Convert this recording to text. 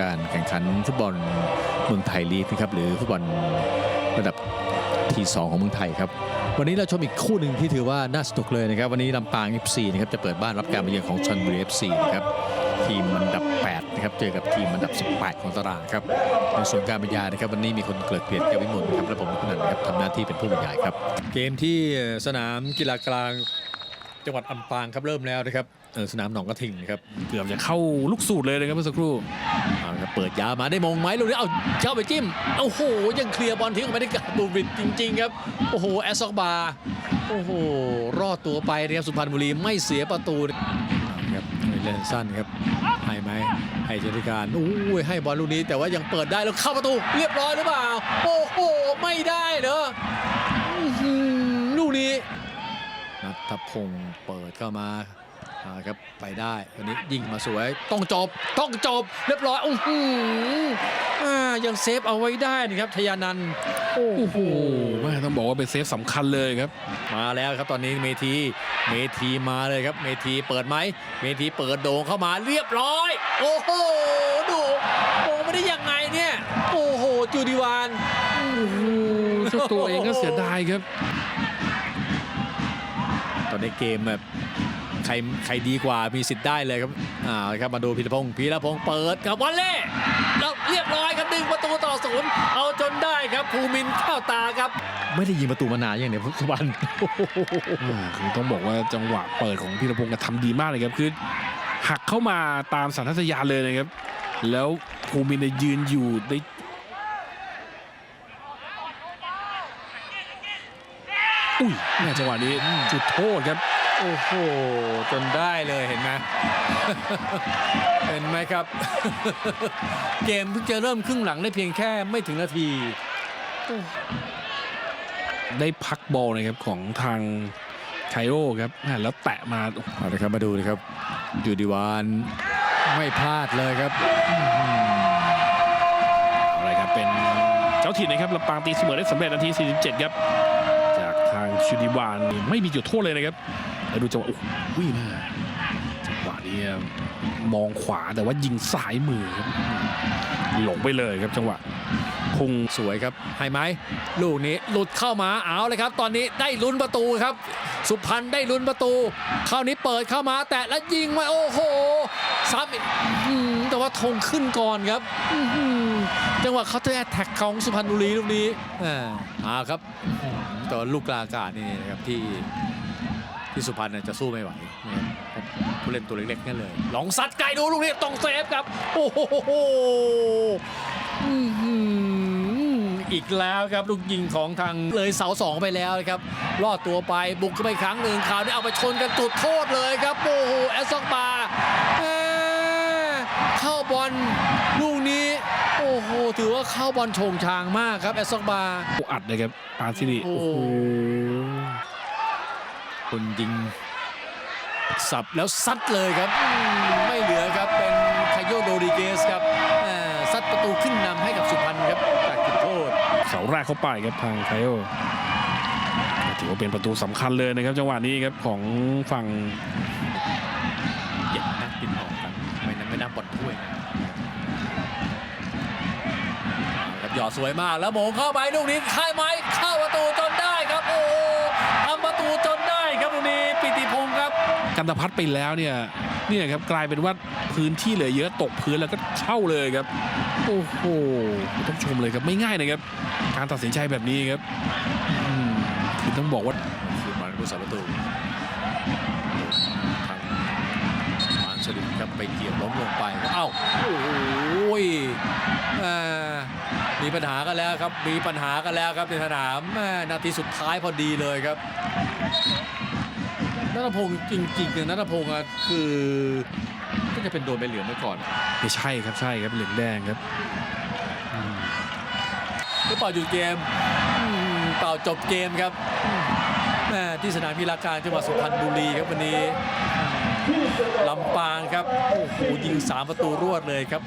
การแข่งขันฟุตบอลเมืองไทยลีกนะครับหรือฟุตบอลระดับทีสองของเมืองไทยครับ วันนี้เราชมอีกคู่หนึ่งที่ถือว่าน่าสนุกเลยนะครับ วันนี้ลำปาง FC นะครับจะเปิดบ้านรับการมาเยือนของชนบุรี FC นะครับทีมอันดับ 8 นะครับ เจอกับทีมอันดับ 18 ของตารางครับในส่วนการบรรยายนะครับ วันนี้มีคนเกลิกเกลียดแก้ววิมลนะครับและผมคุณนันท์นะครับทำหน้าที่เป็นผู้บรรยายครับ เกมที่สนามกีฬากลาง จังหวัดลำปางครับเริ่มแล้วนะครับเออสนามหนองกระทิงนะครับเกือบจะเข้าลูกสูตรเลยนะครับเมื่อสักครู่เอาละครับเปิดยาวมาได้มงไหมลูกนี้เอาเข้าไปจิ้มโอ้โหยังเคลียร์บอลทิ้งออกไปได้กับบูริดจริง ๆ ครับโอ้โหแอสซอกบาร์โอ้โหรอดตัวไปนะครับสุพรรณบุรีไม่เสียประตูครับเล่นสั้นครับให้ไหมให้เจริการอู้ยให้บอลลูกนี้แต่ว่ายังเปิดได้แล้วเข้าประตู เรียบร้อยหรือเปล่า โอ้โหไม่ได้เหรออื้อหือลูกนี้ นัทพงศ์เปิดเข้ามาเอาละครับไปได้วันนี้ยิงมาสวย ต้องจบ ต้องจบ เรียบร้อยอื้อหืออ่ายังเซฟเอาไว้ได้นะครับทยานันท์โอ้โอ้โหโหแม่ต้องบอกว่าเป็นเซฟสำคัญเลยครับ มาแล้วครับตอนนี้เมทีเมทีมาเลยครับ เมทีเปิดไหมเมทีเปิดโด่งเข้ามาเรียบร้อย โอ้โหดูโอ้ไม่ได้ยังไงเนี่ยโอ้โหจูดิวานโอ้โหเจ้าตัวเองก็เสียดายครับ ตอนนี้เกมแบบใครใครดีกว่ามีสิทธิ์ได้เลยครับอ่าครับมาดูพีรพงศ์พีรพงศ์เปิดกับวอลเล่แล้วเรียบร้อยครับดึงประตูต่อศูนย์เอาจนได้ครับภูมินทร์เข้าตาครับ ไม่ได้ยิงประตูมานานอย่างเนี้ยสุวรรณอ่าคือต้องบอกว่าจังหวะเปิดของพีรพงศ์ก็ทำดีมากเลยครับคือหักเข้ามาตามสัญชาตญาณเลยนะครับ แล้วภูมินทร์เนี่ยยืนอยู่ใน อุ้ยแม่จังหวะนี้จุดโทษครับ โอ้โห จนได้เลยเห็นไหมเห็นไหมครับ เกมเพิ่งจะเริ่มครึ่งหลังได้เพียงแค่ไม่ถึงนาที ได้พักบอลนะครับของทางไคโอครับแม่แล้วแตะมาเอาละครับมาดูนะครับยูดิวานไม่พลาดเลยครับอะไรครับเป็นเจ้าถิ่นนะครับลำปางตีเสมอได้สำเร็จนาที 47 ครับจางชูดิวานไม่มีจุดโทษเลยนะครับแล้วดูจังหวะโอ้โหวิ่งมาจังหวะนี้มองขวาแต่ว่ายิงสายมือครับหลงไปเลยครับจังหวะ พุ่งสวยครับให้ไหมลูกนี้หลุดเข้ามาเอาเลยครับ ตอนนี้ได้ลุ้นประตูครับ สุพรรณได้ลุ้นประตูคราวนี้เปิดเข้ามา แตะแล้วยิงมาโอ้โหซ้ำแต่ว่าธงขึ้นก่อนครับจังหวะเขาน์เตอร์แอตแทกของสุพรรณบุรีลูกนี้อ่าครับแต่ว่าลูกกลางอากาศนี่นะครับที่ที่สุพรรณจะสู้ไม่ไหวนะครับผู้เล่นตัวเล็กๆนั่นเลยลองซัดไกลดูลูกนี้ต้องเซฟครับ โอ้โห อื้อหืออีกแล้วครับลูกยิงของทางเลยเสาสองไปแล้วนะครับรอดตัวไปบุกเข้าไปอีกครั้งหนึ่งคราวนี้เอาไปชนกันจุดโทษเลยครับโอ้โหแอสซอกบาร์แหม่เข้าบอลลูกนี้ โอ้โหถือว่าเข้าบอลโฉงชางมากครับแอสซอกบาร์อัดนะครับปานซิริโอ้โอ้โหโหคนยิงสับแล้วซัดเลยครับอืมไม่เหลือครับเป็นคาโยโดริเกสครับแหม่ซัดประตูขึ้นนำให้ แรกเข้าไปครับทางไคโอถือว่าเป็นประตูสำคัญเลยนะครับจังหวะนี้ครับของฝั่งอย่านักปิดออกกันไม่นั้นไม่นับบอลถ้วยนะเอาครับหยอดสวยมากแล้วโหมงเข้าไปลูกนี้ค่ายไม้เข้าประตูจนได้ครับ โอ้โหทำประตูจนได้ครับลูกนี้ปิติพงศ์ครับกันตพัฒน์ไปแล้วเนี่ย เนี่ยครับกลายเป็นว่าพื้นที่เหลือเยอะตกพื้นแล้วก็เช่าเลยครับ โอ้โหต้องชมเลยครับไม่ง่ายนะครับ การตัดสินใจแบบนี้ครับคือต้องบอกว่าคือมาผู้สาประตูทางมานสลิมครับไปเกี่ยวล้มลงไปเอ้าโอ้โหมีปัญหากันแล้วครับ มีปัญหากันแล้วครับในสนามนาทีสุดท้ายพอดีเลยครับ นัทพงศ์จริงๆเนี่ยนัทพงศ์อะคือก็จะเป็นโดนใบเหลืองมาก่อนไม่ใช่ครับใช่ครับเหลืองแดงครับอืมหรือเปล่าหยุดเกมอืมเปล่าจบเกมครับอืมแม่ที่สนามกีฬากลางจังหวัดสุพรรณบุรีครับวันนี้อืมลำปางครับโอ้โหยิงสามประตูรวดเลยครับ